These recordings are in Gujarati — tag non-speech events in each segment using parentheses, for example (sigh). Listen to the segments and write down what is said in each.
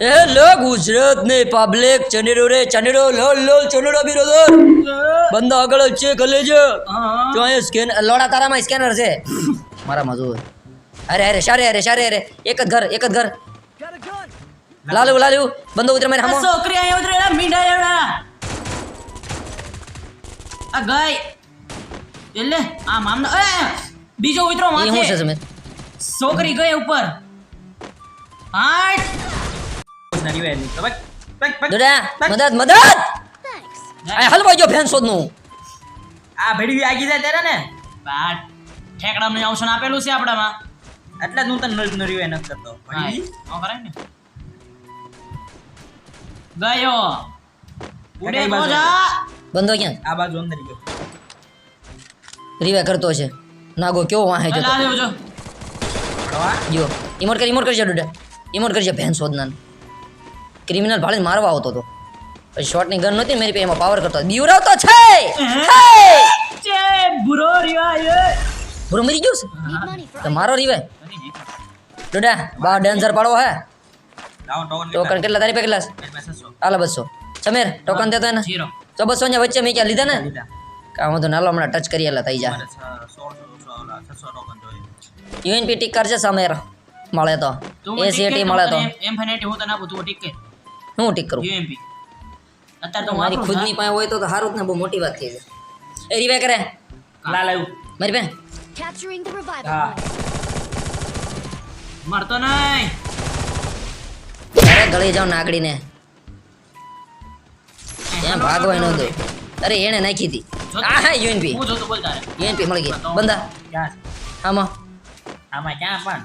એ લો ગુજરાત ને પબ્લિક ચનેરો રે ચનેરો લોલ લોલ ચનેરો બિરોદર બંદો આગળ છે કલે તો અહીં સ્કેન લોડા તારામાં સ્કેનર છે. મારા મજૂર અરે અરે સારે અરે સારે અરે. એક જ ઘર એક જ ઘર. લાલુ લાલુ બંદો ઉતરે મારે હમો. છોકરી અહીંયા ઉતરે એલા મીંડા એવડા. આ ગઈ એટલે આ મામનો એ બીજો ઉતરો માથે. શું છે છોકરી ગઈ ઉપર. હાટ દોડા madad, મદદ આ હલવાઈ ગયો ફેન શોધનું. આ ભેડવી આગી જાય ત્યારે ને? બાટ ઠેકડામાં ઓપ્શન આપેલું છે આપણામાં. એટલે જ હું તને નરી નરી નથી કરતો હા, ઓ કરાય ને. ગયો. ઉડે મોજા. બંધો ક્યાં? આ બાજુ અંદર ગયો. રીવે કરતો છે. નાગો કેવો વાહે જતો. લેવો જો જો ઇમોટ કરી ઇમોટ કરજે ડોડા. ઇમોટ કરજે ભેન શોધના ક્રિમિનલ ભાળીને મારવા આવતો હતો પછી શોટની ગન નહોતી ને મારી પાસે એમાં પાવર કરતો. હતો. બીવરાવતો છે! હે! ચે બુરો રિવાય ભૂરો મરી ગયો છે? તો મારો રીવે ડોડા બા ડેન્જર પાડવો હે. લાવો ટોકન ટોકન કેટલા તારી પાસે કેટલા છે? મેં મેસેજ સો હાલો બસો. સમીર ટોકન દેતો એને. જીરો. તો બસો અહીંયા વચ્ચે મેં ક્યાં લીધા ને? લીધા. કામ તો નાલો હમણાં ટચ કરી એટલે થઈ જાય મારે છ- સોળસો સોળ છસો ટોકન જોઈએ. યુએનપી ટીક કરશે સમીર. મળે તો. તું મને ટીક એસીટી કર, મળે તું. તો તને એમ ફાઇનાઇટી હું તને આપું તું ટીક કર હું ટીક કરું. યુએમપી અત્યારે તો મારી ખુદની પાસે હોય તો તો સારું જ ને બહુ મોટી વાત થઈ જાય. એ રીવે કરે. લાલ આવ્યું. મારી બેન. Capturing the revival મરતો નહીં. અરે ગળી જાવ નાગડીને. ત્યાં ભાગવા ન દો અરે એને નાખી હતી. આ હા યુએનપી હું જોતો બોલ તારે યુએનપી મળી ગઈ. બંદા? આમાં. આમાં ક્યાં પણ.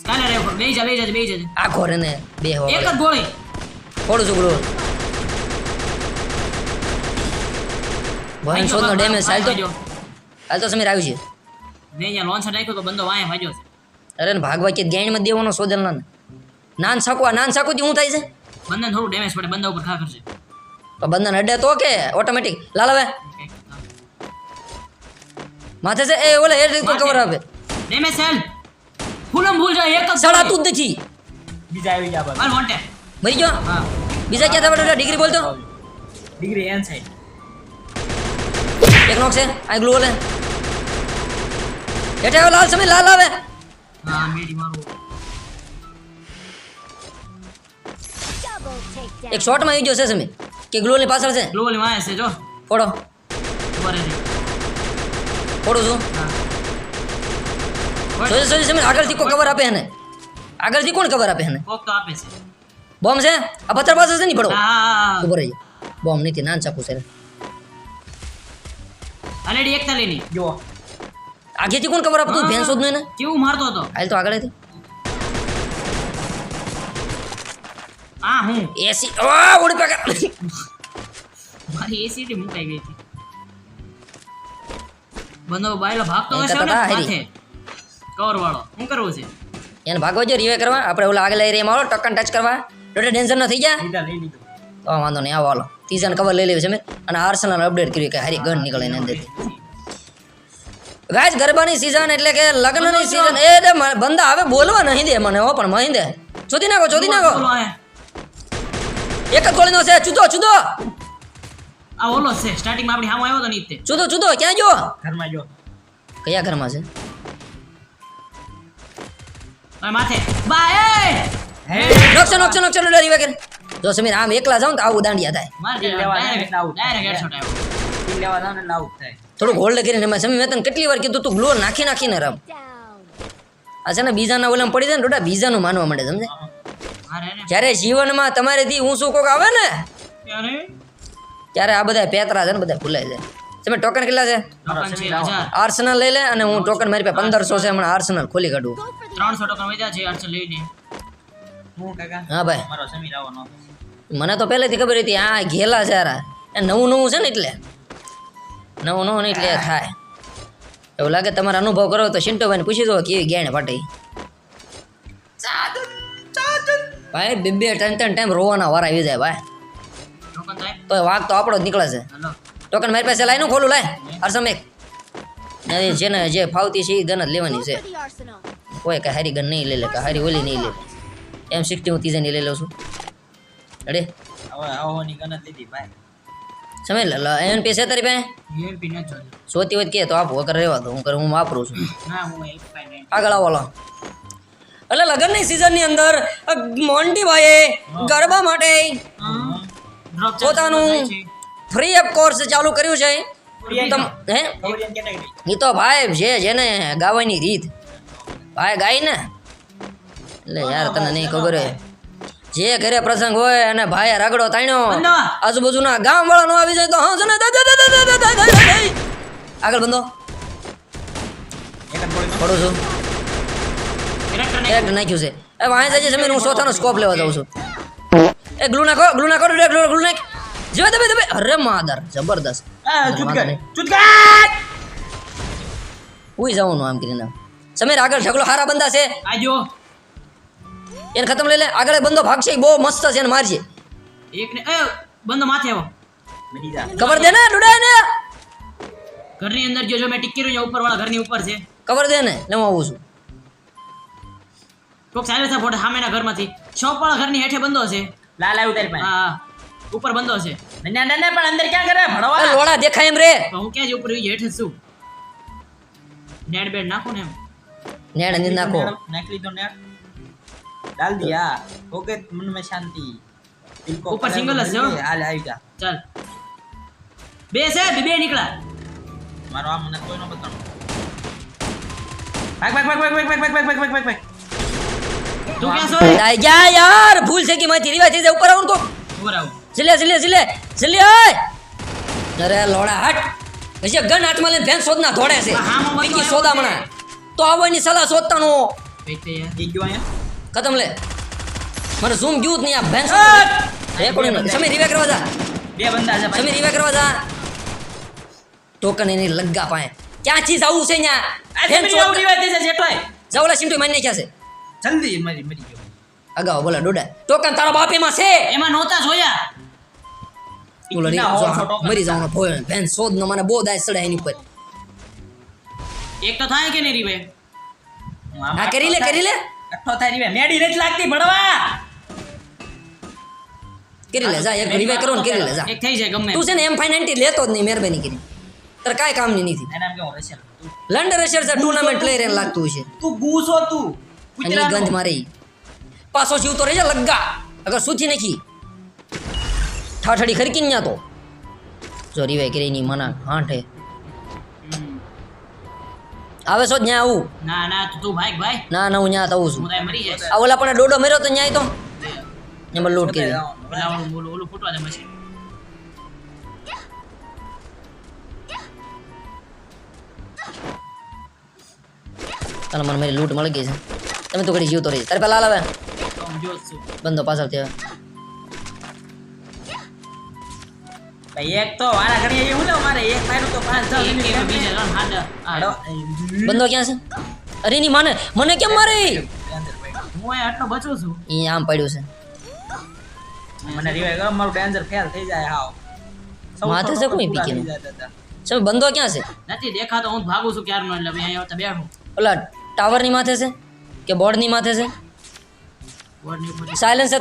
સ્કાનર બે જા બે જા બે જા. આખો રે ને બે હો એક જ ગોળી. થોડું છોકરું ભયન શોધનો ડેમેજ હાલ તો હાલ તો સમીર આવ્યું છે. નહીં અહીંયા લોન્ચર નાખ્યું તો બંદો વાંહે ભાગ્યો છે. અરે ભાગવા કે ગેણમાં દેવાનો શોધેલ ના. નાન સાકવા નાન સાકુથી શું થાય છે? બંદન થોડું ડેમેજ પડે બંદા ઉપર ખા કરશે તો બંધન અડે તો કે ઓટોમેટિક લાલવે માથે છે? એ ઓલે એ રીત કવર આપે. ડેમેજ સેલ ફૂલમ ભૂલ જાય એક જ સડા તું નથી. બીજા આવી ગયા બસ હાલ વોન્ટે મરી ગયો હા બીજા ક્યાં થવા ડિગ્રી બોલતો ડિગ્રી એન સાઈડ એક નોક છે આ ગ્લુ ઓલે હેઠે આવો લાલ સમીર લાલ આવે હા મેડી મારું Double takedown. એક શોર્ટમાં આવી ગયો છે સમીર કે ગ્લુની પાછળ છે ગ્લોબલ વાંહે છે જો ફોડો ઉપર છે ફોડું છું હા જોજે જોજે સમીર આગળથી કોઈ કવર આપે એને આગળથી કોણ કવર આપે એને કોક તો આપે છે બોમ્બ છે? આ પથ્થર પાસે છે ને પડો ઉપર હા હા. રહી. બોમ્બ નથી નાન ચાકુ છે અલેડી એકતા લેની જો. આગેથી કોણ ખબર આપતું? ભેંસ શોધ ને? કેવું મારતો હતો? હાલ તો આગળથી આ હું? એસી ઓ ઉડી પકડ મારી એસીટી મુકાઈ ગઈ હતી. બંદો બાયલો ભાગતો હશે ને તથા કવર વાળો શું કરવું છે? એને ભાગવા જો રિવે કરવા. આપણે ઓલા આગળ એરિયામાં આવો ટકન ટચ કરવા. ડોડે ટેન્શન ન થઈ ગયા તો વાંધો નહીં આવો હાલો. ત્રીજાને કવર લઈ લેવી છે મેં. અને આર્સનલ અપડેટ કર્યું કે હારી ગન નીકળે ને અંદરથી ગાય ગરબાની સીઝન એટલે કે લગ્નની સીઝન એ રે બંદા હવે બોલવા નહીં દે મને હો પણ દે ચોધી નાખો ચોધી નાખો. એક જ ગોળીનો છે ચૂદો ચૂદો આ ઓલો છે સ્ટાર્ટિંગમાં આપણી સામે આવ્યો તો નહીં તે. ચૂદો ચૂદો ક્યાં જો ઘરમાં જો કયા ઘરમાં છે? માથે. બાય હે? નોકશે નોકશે નોકશે ડોડે રિવે જો સમીર આમ એકલા જાઉં ને તો આવું દાંડિયા થાય. માર કિલ લેવા ડાયરેક્ટ એટલે ડાયરેક્ટ હેડશોટ આવ્યો કિલ લેવા જાવ ને એટલે થાય. થોડુંક હોલ્ડ કરીને એમાં સમીર મેં તને કેટલી વાર કીધું તું ગ્લો નાખી નાખીને રમ. આ છે ને બીજાના ઓલામ પડી જાય ને ડોડા બીજાનું માનવા માંડે સમજે? જ્યારે જીવનમાં તમારેથી શું કોક આવે ને ત્યારે આ બધા પેતરા છે ને બધા ભૂલાઈ જાય. તમે ટોકન કેટલા છે? છે આર્સનલ લઈ લે અને હું ટોકન મારી પાસે પંદરસો છે હમણાં આર્સનલ ખોલી કાઢું. ત્રણસો ટોકન વધ્યા છે આર્સનલ લઈને. હું ભાઈ. મારો સમીર આવો મને તો પહેલેથી ખબર હતી આ ઘેલા છે નવું નવું છે ને એટલે. નવું નવું ને એટલે થાય. એવું લાગે તમારે અનુભવ કરો તો સિન્ટોભાઈને પૂછી દો કેવી ગેણ ફાટી ભાઈ બે બે ત્રણ ત્રણ ટાઈમ રોવાના વાર આવી જાય ભાઈ. તો વાઘ તો આપણો જ નીકળે છે. ટોકન મારી પાસે લાઈનું ખોલું લાય. અરસમ એક. જેને જે ફાવતી છે એ ગન જ લેવાની છે. કોઈ કે હારી ગન નહીં લઈ લે કે હારી ઓલી નહીં લે. એમ સિક્સટી હું તીજાની લઈ લઉં છું. અરે સમય એમપી છે તારી પાસે? સોતી વધ કે તો આપ વગર રહેવા દો હું હું વાપરું છું. આગળ આવો એટલે લગ્નની સિઝનની અંદર મોન્ટી મોન્ટીભાઈએ ગરબા માટે પોતાનું ફ્રી ઓફ કોર્સ ચાલુ કર્યું છે. હે? એ તો ભાઈ છે જેને ગાવાની રીત. ભાઈ ગાય ને. એટલે યાર તને નહીં ખબર હોય જે ઘરે પ્રસંગ હોય અને ભાઈ રગડો તાણ્યો આજુબાજુના ગામ વાળા નો આવી જાય તો હા જને આગળ બંધો. પડું છું. એક નાખ્યું છે. એ વાંહે જજે સમય હું ચોથાનો સ્કોપ લેવા જાઉં છું. એ ગ્લુ નાખો ગ્લુ નાખો ગ્લુ ગ્લુ નાખ. જો દબે દબે અરે માદર જબરદસ્ત. ચુટકા ચુટકા ઉઈ જવાનું આમ કરીને. સમીર આગળ ઢગલો હારા બંધા છે. આજો. એને ખતમ લઈ લે. આગળ બંદો ભાગશે બહુ મસ્ત છે એને મારજે. એક ને એ બંદો માથે આવો. કવર દે ને ડુડા ને ઘરની અંદર જો જો મેં ટીકી રહ્યો ઉપર વાળા ઘરની ઉપર છે. કવર દે ને હું આવું છું. કોક સાઈડથી ફોટો સામેના ઘરમાંથી. શોપ વાળા ઘરની હેઠે બંધો છે. લાલ આવ્યું તારી પાસે. હા. ઉપર બંધો છે. ના ના ના પણ અંદર ક્યાં કરે? ભણવા. લોડા દેખાય એમ રે. હું ક્યાં જ ઉપર હેઠે છું. નેટ બેડ નાખો ને એમ. નેડ અંદર નાખો. નાખ લીધો ને ડાલ દિયા ઓકે મન में शांति दिल को ऊपर कलर single में હશે હો. ભરી દે. હાલ આવી જા ચાલ બે છે બે બે નીકળ્યા મારો આ મને કોઈ નો બતાવો ભાગ ભાગ ભાગ ભાગ ભાગ ભાગ ભાગ ભાગ ભાગ ભાગ ભાગ તું ક્યાં છો દાઈ ગયા યાર ભૂલ છે કે માથી રીવા થઈ જાય ઉપર આવું કો ઉપર આવો જલ્દી જલ્દી જલ્દી જલ્દી ઓય અરે લોડા હટ હજી ગન હાથમાં લઈને ભેંસ શોધના ધોડે છે હા, હા, હા, પીકી હા, સોદામણા તો આવવાની સલાહ શોધતાનો ખતમ લે. મને ઝૂમ ગયું જ નહીં આ ભેંસ. કોણ સમીર રીવે કરવા જા. બે બંદા છે સમીર રીવે કરવા જા. ટોકન એની લગ્ગા પાએ ક્યાં ચીજ આવું છે ન્યા? ભેંસ આવું રિવાજ દેશે જેટલોય. જાવલા સિમટો મારી નાખ્યા છે. જલ્દી મરી મરી ગયો. અગાઉ બોલા ડોડા. ટોકન તારા બાપીમાં છે. એમાં નહોતા જોયા. મરી જવાનો ભોય ભેંસ શોધ નો મને બહુ દાય સડે એની ઉપર. એક તો થાય કે નહીં રીવે હા કરી લે કરી લે. અઠ્ઠો થાય રિવે મેડી નથી લાગતી ભણવા! કરી લે જા એક રીવે કરો ને કરી લે જા. એક થઈ જાય ગમે તું છે ને એમ ફાઇનાન્ટી લેતો જ નહીં મહેરબાની કરી તારે કાંઈ કામની નથી. એના એમ કે રશિયન લંડન રશિયર છે ટુર્નામેન્ટ પ્લેયર એને લાગતું છે. તું ગુસો તું. ઈ ગંધ મારી. પાછો જીવતો રહેજે લગ્ગા. અગર સૂથી નાખી. ઠાઠડી ખરકી ન્યા તો. જો રીવે કરી ની મના હાંઠે. આવે છો ન્યા આવું. ના ના તું ભાઈ ભાઈ. ના ના હું ન્યા આવું છું. મરી આ ઓલા પણ ડોડો મેરો તો ન્યાય તો. એમાં લૂટ કરી. ઓલું ઓલું ઓલું ફૂટવા દે મશીન ચાલો મને મારી લૂટ મળી ગઈ છે. તમે તો ઘડી જીવતો રહી તારે પેલા લાવે બંધો પાછળ આવે એક તો વાળા ઘડી ને મારે એક માર્યું તો પાંચ છ મિનિટ બીજે બંધો ક્યાં છે? અરે ની માને મને કેમ મારે. હું અહીં આટલો બચું છું. એ આમ પડ્યું છે. મને રિવાય ગયો મારું ડેન્જર ફેલ થઈ જાય હાવ. માથે છે કોઈ દાદા. તમે બંધો ક્યાં છે? નથી દેખાતો હું ભાગું છું ક્યારનો એટલે ભાઈ અહીંયા આવતા બેઠું. ઓલા ટાવરની માથે છે? કે બોર્ડની માથે છે? ઉપર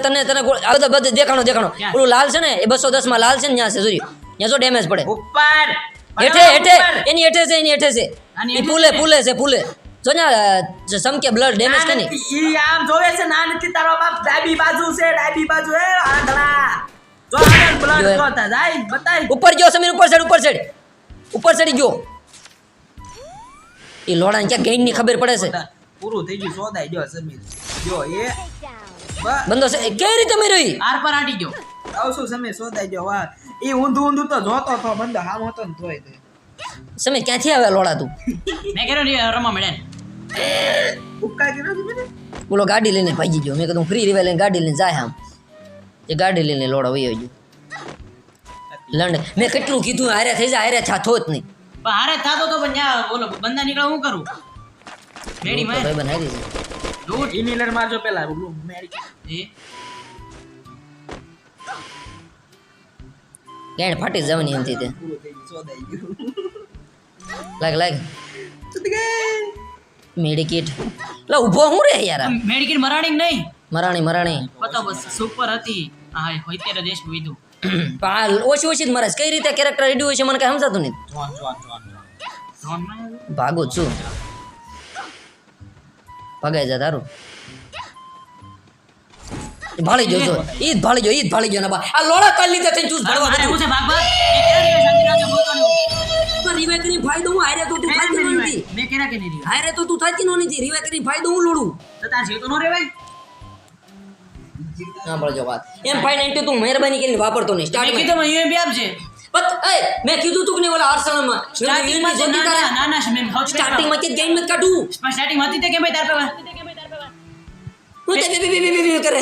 તને તને આ બધા બધે દેખાણો દેખાણો? ઓલું લાલ છે ને એ બસો દસમાં લાલ છે ને ત્યાં છે જોયું ત્યાં જો ડેમેજ પડે. ઉપર! હેઠે હેઠે. એની હેઠે છે એની હેઠે છે. ફૂલે એ પુલે છે? ફૂલે જો ને સમકે બ્લડ ડેમેજ કે નહીં ઈ આમ જોવે છે ના નથી તારો બાપ ડાબી બાજુ છે ડાબી બાજુ એ આંધળા જો આગળ બ્લડ જોતા જાય બતાય. ઉપર ગયો સમીર ઉપર સાઈડ ઉપર સાઈડ. ઉપર ચડી ગયો. એ લોડાને ક્યાં ગેઈનની ખબર પડે છે? પૂરું થઈ ગયું સોદાઈ ગયો સમીર. જો એ. બંધો છે. કઈ રીતે મેં રહી આર પર આટી ગયો. આવશું સમે સોદાઈ ગયો. વાહ. એ ઊંધું ઊંધું તો જોતો તો બંદો હામ હતો ને તોય તે. સમીર ક્યાંથી આવે લોડા તું? મેં કર્યો ને રમા મળે ઉપકા કર્યો છે મને? બોલો ગાડી લઈને ભાગી ગયો. મેં કીધું ફ્રી રિવે લઈને ગાડી લઈને જાય આમ એ ગાડી લઈને લોડા વહી ગયો. લંડ. મેં કેટલું કીધું હારે થઈ જાય હારે થા થોત નહીં. પણ હારે થાતો તો પણ બોલો બંદા નીકળે હું કરું? રેડી માં ભાઈ બનાવી છે. દૂધ. ઇનહેલર મારજો પેલા ઓલું મેડી કેણ ફાટી જવાની એમ તે. લાગ લાગ. મેડિકેટ. લા ઊભો હું રે યાર? મેડિકેટ મરાણી નહીં? મરાણી મરાણી. બતાવ બસ સુપર હતી. હા હોય ત્યારે દેશ વિધુ. (clears throat) પાલ ઓછી ઓછી જ મરાશ કઈ રીતે કેરેક્ટર રેડ્યું છે મને કઈ સમજાતું નહીં ભાગો છું. ભગાઈ જા તારું. ભાળી ગયો છો ઈ ભાળી જો ઈ ભાળી ગયો ને બા. આ લોડા કાલ લીધા થઈને ચૂસ ભરવા દે છે ભાગ ભાગ. મેં કેરા ફાયદો હું? હારે તો તું મેં થાતી કેરા નથી મેં કેરા કે નહીં હારે તો તું થાતી નો નથી રિવાય કરી ફાયદો હું લોડું તો તાર જીવ તો નો રેવાય. ના પડજો વાત. એમ ફાઈન એન્ટી તું મહેરબાની કરીને વાપરતો નહીં. મેં સ્ટાર્ટ કીધું મને યુએમપી આપજે. બટ એ મેં કીધું તું કે ઓલા આર્સેનલમાં સ્ટાર્ટિંગમાં જોતી ના ના ના મેં ભાવ સ્ટાર્ટિંગમાં કે ગેમ મત કાઢું સ્ટાર્ટિંગમાં હતી તે કે ભાઈ તાર પર હું તે બે બે બે બે બે કરે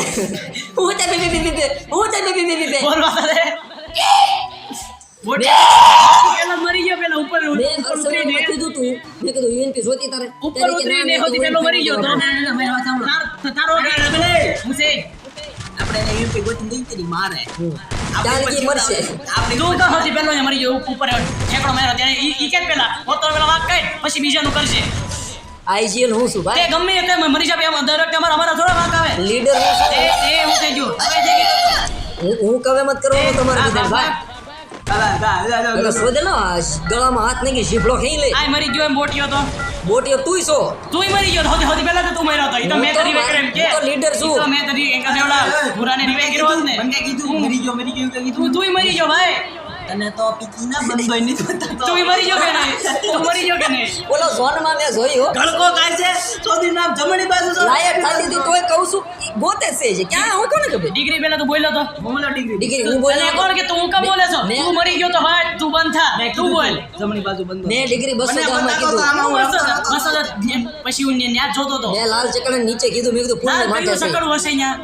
હું તે બે બે બે હું તે બે બે બે બે બોલવા દે મોટી પેલા મરી ગયો પેલા ઉપર ઉતરીને કીધું તું મેં કીધું યુએનપી જોતી તારે ઉપર ઉતરીને હોતી પેલો મરી ગયો તો વાત તારો હું છે આપણે એને યુપી ગોતી દઈ તેની મારે. ત્યાં મરશે આપણે તું તો સૌથી પહેલો અહીંયા મરી ગયો ઉપર ઠેકડો માર્યો ત્યારે ઈ ઈ કે પેલા હોતો પેલા વાત કઈ પછી બીજાનું કરશે આઈજીએલ હું છું ભાઈ? ગમે એ કઈ મરી જાય એમાં દરેક અમારા અમારા થોડા વાંક આવે. લીડર હું છું? એ એ હું થઈ ગયું. હવે છે કે હું હું કવે મત કરવાનો તમારે કીધું ભાઈ? ને ગળામાં હાથ નહીં શીફળો ખાઈ લે. આ મરી ગયો એમ બોટીયો તો. બોટીઓ તુંય છો. તુંય મરી ગયો. સૌથી સૌથી પહેલા તો તું મર્યો હતો. ઈ તો મેં તો તો રિવે એમ કે. તો લીડર છું. તો મેં તો એક દેવડા પુરાને રિવે કર્યો ને. મને કીધું મરી ગયો મરી ગયો કીધું. તું તુંય મરી ગયો ભાઈ. તને તો પીકી ના બંધો બતાતો તુંય મરી ગયો કે નહીં? તું મરી ગયો કે નહીં? ઓલો ઝોનમાં મેં જોયું ગળકો કાય છે? ચોથી નામ જમણી બાજુ છે લાયક થતી હતી તોય કહું છું ગોતે છે છે ક્યાં? હું કોને ખબર? ડિગ્રી પેલા તો બોલ્યો તો. બોલો ડિગ્રી. ડિગ્રી હું બોલ્યો કોણ કે તું કાં બોલે છો? તું મરી ગયો તો ભાઈ તું બંધ થા. તું બોલ. જમણી બાજુ બંધ મેં ડિગ્રી બસો ગામમાં કીધું. આમાં બસો પછી હું ન્યા જોતો તો મેં લાલ ચકડે નીચે કીધું મેં કીધું પૂર્ણ માટે છે. સકડું હશે ન્યા.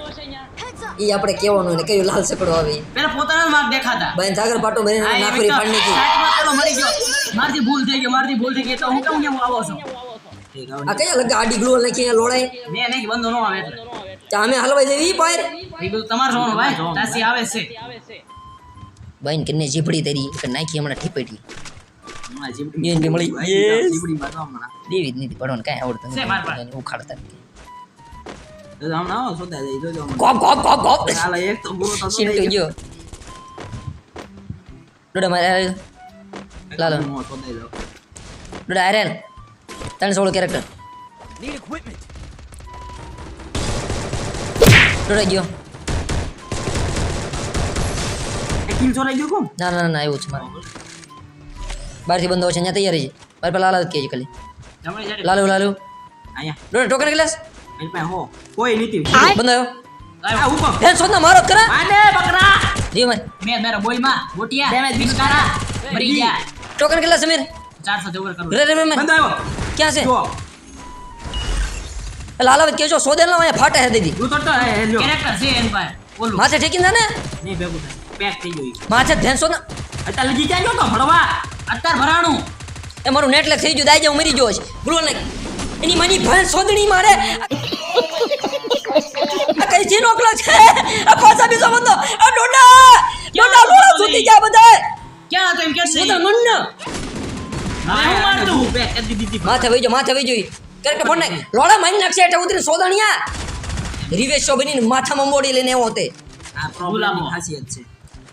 ઈ આપણે કહેવાનું ને કયું લાલ સકડો આવે પેલા પોતાના માર્ક દેખાતા. ભાઈ સાગર પાટો નાખરી તો નાખી મરી ગયો. મારથી ભૂલ થઈ ગઈ મારથી ભૂલ થઈ ગઈ તો હું કેમ કેમ આવો છું? ઠીક આ કયા લગા આડી ગ્લોલ નાખી અહીંયા લોડાય મેં નહીં બંધો ન આવે એટલે. ચા હલવાઈ જવી ઈ એ બધું તમારે જોવાનું ભાઈ. તાસી આવે છે. ભાઈ ને કિન્ને તરી? કે નાખી હમણાં ઠીપેટી. હમણાં મળી. દેવી જ નથી પડવાનું કાંઈ આવડતું માર પાસે. નથી. તો હમણાં આવો સોદા જઈ જોજો હમણાં. ગોપ ગોપ ગોપ ગોપ હાલો, એક તો પૂરો થતો શીંટુ થઈ ગયો ડોડા મારે આવ્યો. ગયો. લાલો. હું સોદાઈ જાઉં. ડોડા આર્યન ત્રણ સોળ કેરેક્ટર ડોડા ગયો કિલ ચોરાઈ ગયો કોણ ના ના ના એવું છે મારે બહારથી બંધો છે અહીંયા તૈયારી છે મારે પેલા લાલ કહે છે ખાલી લાલુ લાલુ અહીંયા ડોડા ટોકન ગ્લાસ હો કોઈ નથી બંધ આ ઉપર હે શોધના મારો જ આને બકરા જીવ મારે મેં મેરા બોલમાં બોટિયા બિસ્કારા મરી ગયા ટોકન ગ્લાસ સમીર 400 જવર કરું રે રે રે રે ક્યાં છે જો લાલા કેજો સોદે ના અહીંયા ફાટે હે દીદી તું તો હે હે કેરેક્ટર છે એન પાસે ઓલું માથે ઠેકી ના ને નહીં ભેગું પેક થઈ ગયું માથે ધ્યાન સોદના અત્યારે લગી જાય ગયો તો ભણવા અત્યાર ભરાણું એ મારું નેટલે થઈ ગયું દાઈ જાઉં મરી ગયો છે ગ્લો ને એની માની ભેણ સોંદણી મારે. આ કઈ ચીનો નોકલો છે? આ પાછા બીજો બંદો. આ ડોડા. ડોડા લોડા સુતી ગયા બધા ક્યાં હતો એમ કે છે? બધા મન ન. હું મારતું? પેક કરી દીધી માથે વઈ માથે વઈ જોઈ. કરેક્ટ ફોન નાખ લોડા મારી નાખશે એટલે ઉતરી સોદણિયા. રિવેશ શો બનીને માથામાં મોડી લઈને એવો તે આ પ્રોબ્લેમ ખાસિયત છે.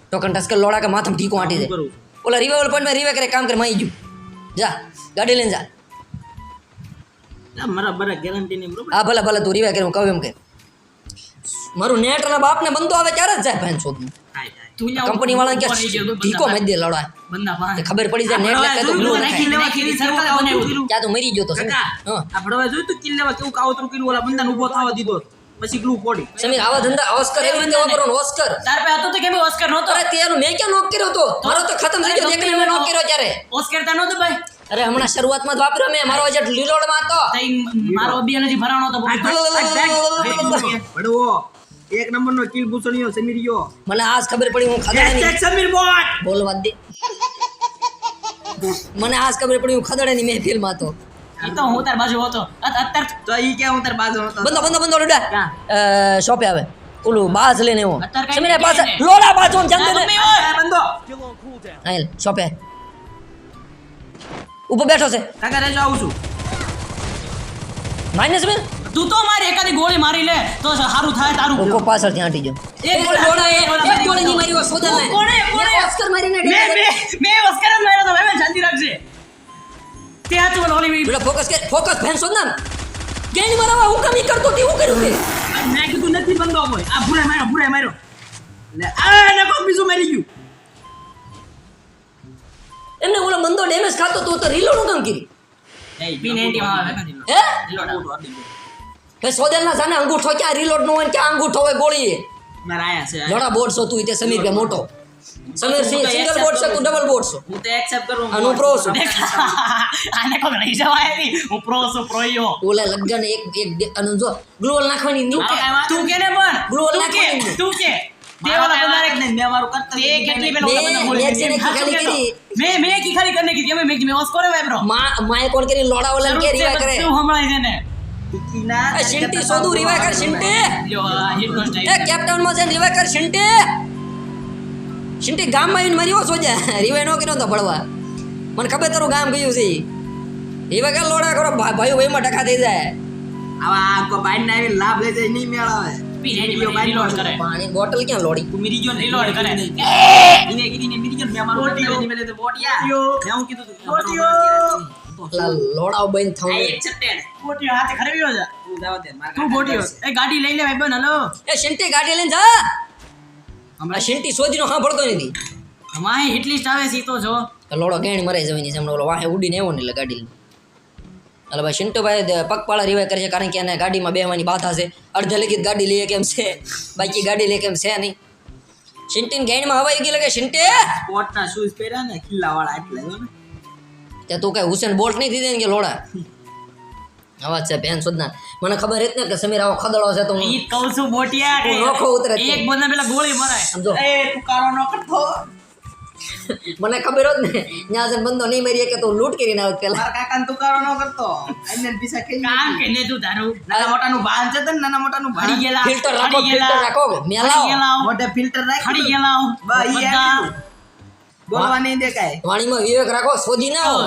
ટોકન ટસ્કર લોડા કે માથામાં ઢીકો આંટી દે. કરું. ઓલા રિવાઇવલ પોઈન્ટમાં રિવે કરે કામ કરે માઈ ગયું. જા ગાડી લઈને જા. મારા બરા ગેરંટી નહીં બરોબર? હા ભલે ભલે તું રિવાઈ કરે હું કહું એમ કે મારું નેટ અને બાપને બંધો આવે ત્યારે જ જાય ભેન તું ન્યા કંપની વાળા કે ઠીકો બંદા દે લડવા બંદા ખબર પડી જાય નેટ લાગે તો જોયું નાખી લેવા કેવી સરકાર બનાવ્યું ત્યાં તો મરી ગયો તો કાકા હા આ ભડવા જોયું તો કિલ્લેવા કેવું કાવતરું કર્યું ઓલા બંદાને ઊભો થવા દીધો. પછી ગ્લુ પડી સમીર આવા ધંધા ઓસ્કર એવી રીતે વાપરવાનો ઓસ્કર તાર પે હતો તો કેમ ઓસ્કર નહોતો? અરે તેનો મેં ક્યાં નોક કર્યો તો મારો તો ખતમ થઈ ગયો દેખને મેં નોક કર્યો ત્યારે. ઓસ્કર તા નહોતો ભાઈ. અરે હમણાં શરૂઆતમાં જ વાપર્યો મેં મારો બજેટ લીલોડમાં હતો. મારો અભિયાન હજી ભરાણો હતો ભડવો. એક નંબરનો કિલ ભૂષણિયો સમીરિયો. મને આજ ખબર પડી હું ખદડાની સમીર બોટ. બોલવા દે. મને આજ ખબર પડી હું ખદડાની મહેફિલમાં હતો. એ તો હું તાર બાજુ હતો. અત્યાર તો ઈ કે હું તાર બાજુ હતો. બંધો બંધો બંધો લોડા શોપે આવે. ઓલું બાસ લઈને એવો સમીરે પાસે લોડા બાજુ. આ બંધો. આયલ શોપે. ઉપર બેઠો છે. કાકા રેજો આવું છું. માઇનસ મેં તું તો મારી એકાદી ગોળી મારી લે તો સારું થાય તારું. ઓકો પાછળ ત્યાં આંટી જાવ એક ગોળી એક- એક ગોળી ની મારી સોદા ને. કોણે કોણે? ઓસ્કર મારીને મે મે મેં ઓસ્કર જ માર્યો તો મેં શાંતિ રાખજે. તે હાથ બોલ ઓલી બેટા ફોકસ કે ફોકસ ફેન શોધ ના ગેંડ મારવા હું કમી કરતો તે હું કર્યું તે મેં કીધું નથી બંધો કોઈ આ ભૂરે માર્યો ભૂરે માર્યો. લે આ ને કોક બીજું મારી ગયું. એમને ઓલો મંદો ડેમેજ ખાતો તો તો રીલોડ હું કામ કરી? હે? સોદેલ ના જાને અંગૂઠો ક્યાં રીલોડ નો હોય ક્યાં અંગૂઠો હોય ગોળી મારા આયા છે લોડા બોર્ડ સો તું તે સમીર કે મોટો. સમીર સિંગલ બોર્ડ છે કે તું કેને પણ ગ્લોલ નાખવાની તું કે કેપટાઉનમાં જઈને શિંટી ગામમાં આવીને મર્યો સોજા રીવા નો કર્યો તો ભળવા. મને ખબર તારું ગામ ગયું છે રીવા કે લોડા કરો ભાઈઓ ભાઈમાં ટકા થઈ જાય. આવા આખો બાઈન ને આવીને લાભ લઈ જાય નહીં મેળાવે. પાણી બોટલ ક્યાં લોડી? તું મિરી ગયો ને કરે. એને કીધી મિરી ગયો મેં મારું બોટીઓ. કરતા નહીં તો બોટિયા. મેં હું કીધું તું બોટીઓ. બંધ થવું accepted. બોટીઓ હાથે ખરેવ્યો છે. તું જાવા દે મારા તું બોટીઓ એ ગાડી લઈ લે ભાઈ બન હલો. એ શિંટી ગાડી લઈને જા. હમણાં? શિંટી સોજીનો સાંભળતો નથી. અમાય હિટ લિસ્ટ આવે છે ઈ તો જો. લોડો કેણી મરાઈ જવાની છે. હમણાં ઓલો વાહે ઉડીને આવ્યો ને એટલે ગાડી એટલે ભાઈ શિન્ટુભાઈ પગપાળા રિવાય કરે છે કારણ કે એને ગાડીમાં બેહવાની બાધા છે. અડધે લગી ગાડી લઈએ કેમ છે? બાકી ગાડી લઈએ કેમ છે નહીં? શિન્ટીન ગેણમાં હવાઈ ગઈ લાગે શિન્ટે કોટના શૂઝ પહેર્યા ને ખીલ્લાવાળા એટલે ને તે તું કઈ હુસેન બોલ્ટ નહીં દીધે ને કે લોડા? અવાજ છે બેન સુધના. મને ખબર હતી ને કે સમીર આવો ખદડો છે તો હું ઈ કહું છું બોટિયા કે નોખો ઉતરે એક બંદા પેલા ગોળી મરાય. સમજો. એ તું કારો ન કરતો મને ખબર હોત ને ન્યા જન બંદો નહીં મારી કે તું લૂંટ કરીને આવત પેલા. મારા કાકા તું કારો ન કરતો એને પીસા કે કામ કે ને તું તારું? નાના મોટાનું ભાન છે તને નાના મોટાનું ભાન ખડી ગયેલા ફિલ્ટર રાખો ફિલ્ટર રાખો મેલાઓ. મોટે ફિલ્ટર મોઢે ખડી રાખી ગયેલા. બા ઈ બોલવા નહીં દેખાય. વાણીમાં વિવેક રાખો શોધી ના આવો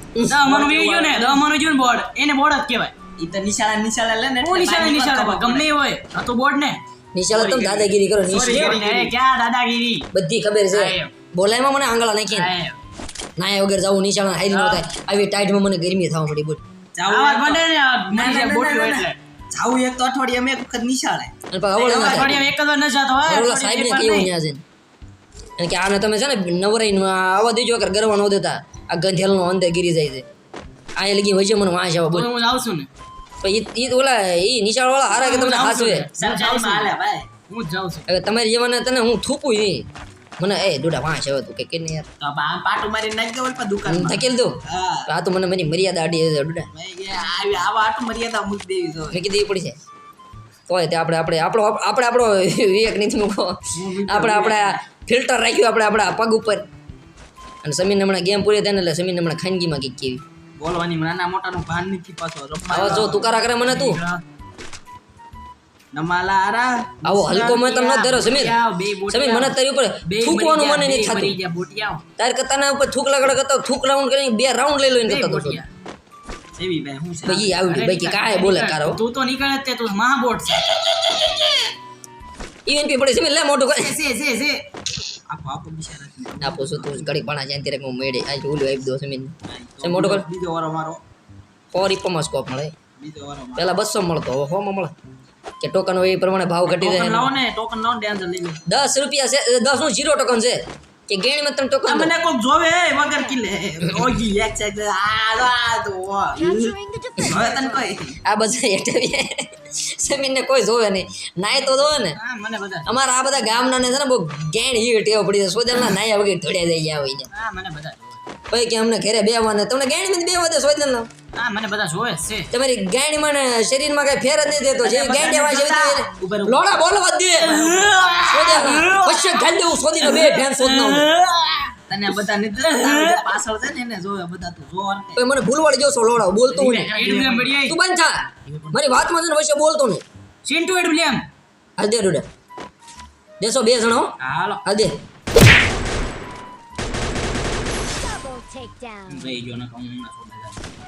દસ મનું વી ને દસ મનું ને બોર્ડ. એને બોર્ડ જ કહેવાય ઈ તો નિશાળા નિશાળા લે ને હું નિશાળા નિશાળે ગમે હોય આ તો બોર્ડ ને. નિશાળા તો દાદાગીરી કરો નિશાળા એ ક્યાં દાદાગીરી? બધી ખબર છે. બોલાયમાં મને આંગળા નાખી નાયા વગર જાવું નિશાળા હારી ન થાય. આવી ટાઈટમાં મને ગરમી થવા મળી બોલ. જાવું આવા એક જાય બોટ્યું. એટલે. જાવું તો અઠવાડિયે અમે એક વખત નિશાળે. અને પાછા અવળે ના થાય. અઠવાડિયામાં એક જ વાર ન જાતો હોય સાહેબ ને કેવું ન્યા છે? કે આને તમે છે ને નવરાઈ આવવા દેજો વગર ગરવા ન દેતા. આ ગંધેલનો અંદર ગીરી જાય છે. આ લગી વચ્ચે મને વાંચ આવે બોલ. હું આવશું ને. પણ ઈ ઈ તો ઓલા ઈ નિશાળ વાળા હારા કે તમને ભાઈ. હું જાઉં છું. હવે તમારી જેવાને તને હું થૂકું નહીં મને એ દોડા વાંચ આવે તું કે કે નહીં યાર. તો આમ આમ પાટું મારી નાખ દો ઓલા દુકાન દુકાનમાં. ધકેલ દો હા. આ તો મને મારી મર્યાદા આડી છે દોડા મેં કે આવી આવા આટું મર્યાદા મૂકી દેવી તો. મેં કીધું એ પડી છે. તોય તે આપણે આપણે આપણો આપણે આપણો વિવેક નથી મૂકો આપણે આપણે ફિલ્ટર રાખ્યું આપણે આપણા પગ ઉપર. અને સમીરને હમણાં ગેમ પૂરી થાય ને એટલે સમીરને હમણાં ખાનગીમાં કંઈક કેવી. બોલવાની નાના મોટાનું ભાન નથી પાછો આવા જો તુકારા કરે મને તું. નમાલા આરા આવો હલકો મેં તને ન ધરો સમીર સમીર મને તારી ઉપર થૂકવાનું મને નહીં થતું. તારે ઉપર થૂક લગડ કરતા થૂક રાઉન્ડ કરીને બે રાઉન્ડ લઈ લઈને કરતો હતો એવી ભાઈ હું છે? ભાઈ આવી ગયું બાકી કાંઈ બોલે કારો તું તો નીકળે તે તું મહાબોટ છે. ઈએનપી પડે સમીર લે મોટું કરે છે છે છે છે. આપો આપો બિચારા આપો છું તું ઘડી ભણા જાય ત્યારે હું મેળે. આ ઓલું આપી દો સમીન મોટો કર? બીજો વારો મારો. સો રીપમાં સ્કોપ મળે. બીજો વારો પહેલા બસો મળતો હવે સોમાં મળે. કે ટોકન હોય એ પ્રમાણે ભાવ ઘટી ટોકન લાવો ને ટોકન લાવો ને ડેન્સર લઈ લે. દસ રૂપિયા છે દસનું જીરો ટોકન છે. કે ગેણી તમે ટોકન આ મને કોક જોવે વગર કિલે. ઓગી એક છે આ તો defense. હવે તન કોઈ? આ બધા હેઠવી સમીરને કોઈ જોવે નહીં. નાય તો જોવે ને. અમારા આ બધા ગામના ને છે ને બહુ ગેણ હીટ ટેવ પડી જાય સોજલના નાયા વગર ધોડ્યા દઈ ગયા હોય ને. મને બધા પછી કે અમને ઘરે બેવાને તમને ગાયણીમાં બેવા દે સોયદલનો હા મને બધા જોવે છે તમારી ગાયણીમાં ને શરીરમાં કઈ ફેર જ નહીં દેતો જે ગાયણી રહો. લોડા બોલવા દે સોદેલના પછી ખાલી દેવું સોદીનો બે ફેન સોદનો તને બધા નિદ્ર પાછળ છે ને એને જોવે બધા તું જોવા ને. મને ભૂલવાડી જોશો લોડા બોલતો નહીં. તું બંધ થા મારી વાતમાં છે ને વચ્ચે બોલતો નહીં ચિંટુ એડબ્લ્યુએમ. હાલ દે ડોડા દેસો બે જણો. હાલો હાલ દે ભાઈ જો ને કહું ના.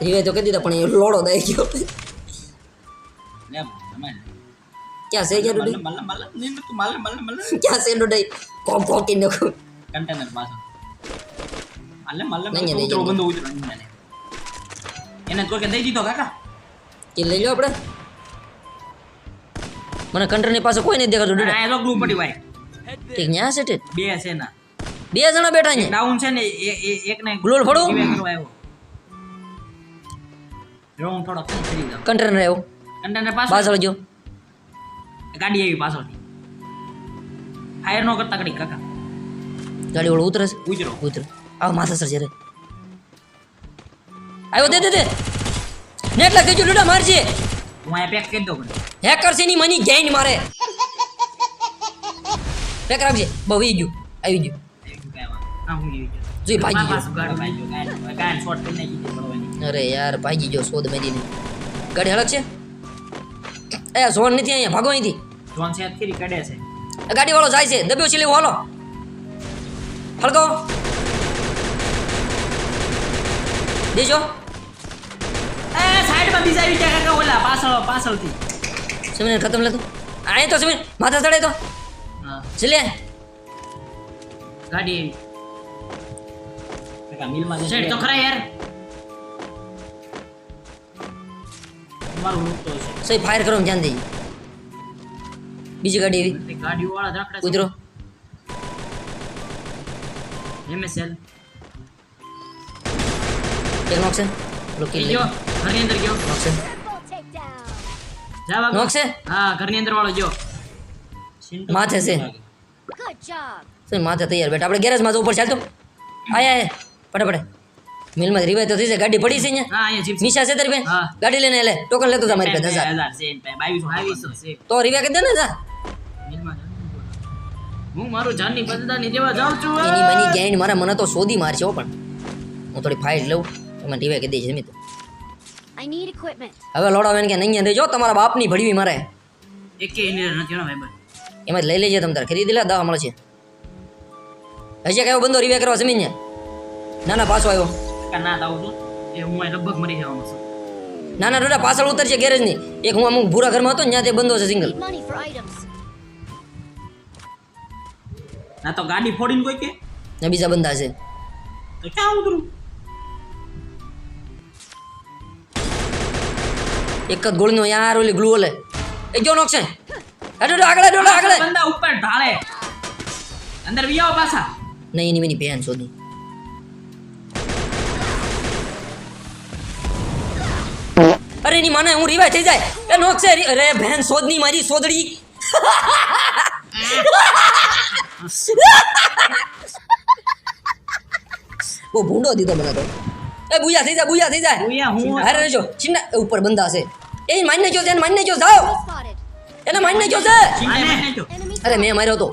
રીવે તો કહી દીધા પણ એ લોડો દઈ ગયો. લે ક્યાં છે ક્યાં મલ્લે ડોડી મલ્લે મલ્લે નીંદ તું મલ્લે મલ્લે મલ્લે (laughs) ક્યાં છે ડોડાઈ કોક કોકી નાખું કન્ટેનર પાછળ. મલ્લે મલ્લે નહીં, ઉતરો. બંધો ઉતરો. એને તો કે દઈ દીધો કાકા. કે લઈ લો આપણે મને કંટ્રોલની પાસે કોઈ નહીં દેખાતું ડોડા. આ તો ગ્લુ પડી ભાઈ. ઠીક ન્યા છે બે છે ના બે જણા બેઠા છે. ડાઉન છે ને એક ને ગ્લોલ ફોડું? ડ્રોન થોડો ફરી કરી દો આવ્યો. રહ્યો કન્ટેનર પાછળ? પાછળ જો. ગાડી આવી પાછળથી. ફાયર નો કરતા કડી કાકા. ગાડી વાળો ઉતરે છે. ઉતરો. ઉતરે. આવ માથા સર જરે આવ્યો દે દે દે. નેટ લાગી ગયો ડોડા મારજે. હું અહીંયા પેક કરી દઉં પણ હેકર છે ની મની ગેઈન મારે. પેક રાખજે. બહુ ગયું આવી ગયું. આવી ગયો. જોઈ ભાગી ગયો પાછું ગાડી ભાગી ગયો ગાડી ગાડી શોર્ટ કરી નાખી દીધી પડવાની અરે યાર ભાગી ગયો સોદ મેદીને ગાડી હલક છે એ ઝોન નથી અહીંયા ભાગો અહીંથી જોન છે ખીરી કડે છે એ ગાડી વાળો જાય છે દબ્યો છે લેવો હાલો હળકો દેજો એ સાઈડમાં બીજા આવી ગયા કાકા ઓલા પાછળ પાછળથી. સમીર ખતમ લેતો આય તો. સમીર માથા ચડે તો. હા. ચલે ગાડી આવી કાકા મિલમાં સેટ તો ખરા યાર મારું લૂંટતો છે સહી ફાયર કરો ધ્યાન દેજો બીજી ગાડી એવી તે ગાડીઓ વાળા રખડે છે કૂતરો એમએસએલ એક નોક છે પેલો કિલ લઈ ગયો ઘરની અંદર ગયો નોક છે Triple takedown. જા વાગો. નોક છે? હા ઘરની અંદર વાળો ગયો માથે છે. Good job. સર માથે તૈયાર બેઠા આપણે ગેરેજમાં તો ઉપર ચાલતો આય આય પટે પટે. મિલમાં રિવાય તો થઈ જાય. ગાડી પડી છે અહીંયા. હા અહીંયા જીપ નિશા છે. તારી બેન હા. ગાડી લઈને લે ટોકન લેતો જા મારી પાસે હજાર હજાર છે એન પાસે. બાવીસો બાવીસો છે. તો રિવાય કરી દે ને જા. મિલમાં જાઉં. હું મારું જાનની બદલાની દેવા જાઉં છું એની મની ગેઈન મારા મને તો શોધી મારશે હો પણ. હું થોડી ફાઇટ લઉં. એમાં રિવાય કરી દઈશ જમી તો. I need equipment. હવે લોડાવેન કે નહીં રહેજો. તમારા બાપની ભડવી મારે. એકે એની નથી હો ભાઈ. એમાં જ લઈ લેજે તમ તારે. ખરીદી લે દવા મળશે. હજી કયો બંદો રિવે કરવા જમીન ના ના પાછો આવ્યો. ના છું. એ હું લગભગ મરી જવાનો છું. ના ના ડોડા પાછળ ઉતરશે ગેરેજની એક હું અમુક ભૂરા ઘરમાં હતો ને ત્યાં તે બંધો છે સિંગલ. ના તો ગાડી ફોડીને કોઈ કે? ને બીજા બંધા છે. તો ક્યાં ઉતરું? એક જ ગોળીનો યાર ઓલી ગ્લુ ઓલે. એ જો નોક છે? ડોડા આગળ ડોડા આગળ. બંદા ઉપર ઢાળે. અંદર વી પાછા. નહીં એની મેની પેન શોધી અરે એની માને હું રિવાય થઈ જાય એ નોક છે અરે ભેન શોધની મારી શોધડી બહુ ભૂંડો દીધો મને તો એ બુયા થઈ જાય બુયા થઈ જાય બુયા હું અરે રહેજો ચિન્ના ઉપર બંધા છે એ માન્ય જો છે માનને માન્ય જો જાઓ એને માનને જો છે ચિંતા અરે મેં માર્યો તો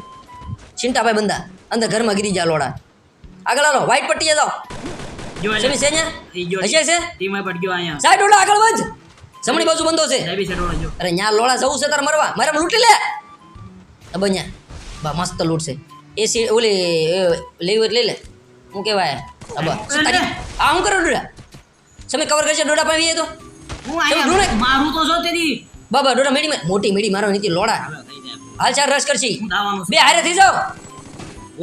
ચિંતાભાઈ બંધા અંદર ઘરમાં ગીરી જા લોડા. આગળ હાલો વ્હાઈટ પટ્ટીએ જાઓ. જો સમી છે ને હશે છે? ટીમ પર ગયો અહીંયા. સાઈડ ઓલા આગળ વધ જમણી બાજુ બંધો છે. અરે ન્યા લોડા જવું છે તાર મરવા. મારે લૂંટી લે. અબ બા મસ્ત લૂંટ છે. એ સી ઓલી એ, લેવી લઈ લે. શું કહેવાય? અબા આ હું કરો ડોડા? સમી કવર કરશે ડોડા પાવી તો. હું. મારું તો જો તેરી બાબા ડોડા મેડી મોટી મેડી મારો નીતિ લોડા. હાલ ચાર રસ કરશી. બે હારે થઈ જાઓ.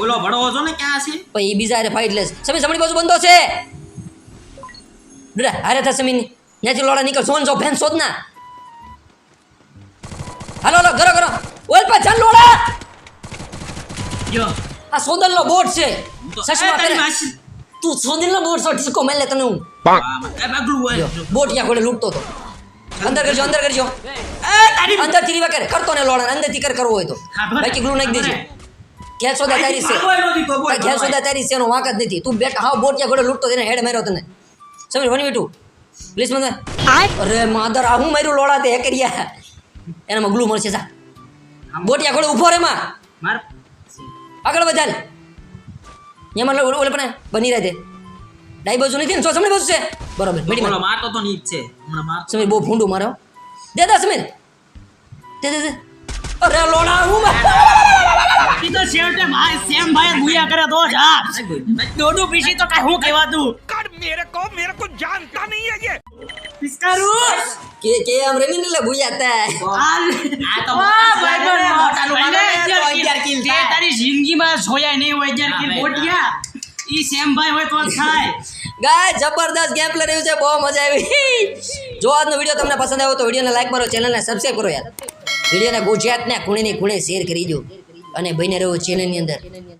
ઓલો ભડવો છો ને ક્યાં છે? પછી એ બીજા હારે ફાઇટ લેસ સમી જમણી બાજુ બંધો છે. ડોડા હારે થા સમી ત્યાંથી લોડા નીકળ સોન જો ફેન શોધ ના. હાલો હાલો ગરો ગરો ઓલ પા ચાલ લોડા. યો આ સોદલનો બોટ છે. સસમા. માસી. તું સોદલનો બોટ છો ડિસ્કો મેલે તને હું. બોટ યા કોડે લૂંટતો તો. અંદર કરજો અંદર કરજો. એ તારી અંદરથી રીવા કરે. કરતો ને લોડા અંદરથી કર કરવો હોય તો. બાકી ગ્લુ નાખી દેજો. ખેર સોદા તારી છે. નહોતી તારી છે એનો વાંક જ નથી. તું બેઠ હાવ બોટિયા ઘોડે લૂંટતો તેને હેડ માર્યો તને. સમજ વન મીઠું પ્લીઝ મને. અરે માદર આ હું માર્યું? લોડા તે હેકરિયા એને ગ્લુ મળશે જા. બોટિયા ઘોડે ઊભો રે માં? માર. આગળ વધારે એમાં ઓલે ઓલે પણ બની રહે તે. ડાઈ બાજુ નથી ને સો સમય બાજુ છે? બરોબર મેડી મારતો તો નહીં છે. હમણાં માર સમય બહુ ભૂંડું મારો. દે દે સમય દે દે અરે લોડા હું ઈ તો શેરટે ભાઈ સેમ ભાઈ ભૂયા કરે તો જા દોડું પીસી તો કાઈ હું કહેવાતું કાડ મેરે કો મેરે કો જાનતા નહીં હે યે. કે કે આમ રેની ને ભૂયા તા. આ તો ભાઈ નો મોટાનું કામ કિલ તે તારી જિંદગીમાં જોયા નહીં હોય 11 કિલ મોટિયા ઈ સેમ ભાઈ હોય તો થાય. ગાય જબરદસ્ત ગેમ પ્લે રહ્યું છે બહુ મજા આવી. જો આજનો વીડિયો તમને પસંદ આવ્યો તો વિડીયોને લાઈક કરો ચેનલને સબસ્ક્રાઈબ કરો યાર. વિડીયોને ગુજરાતને ખૂણીની ખૂણે શેર કરી દો અને બને રહો ચેનલની અંદર.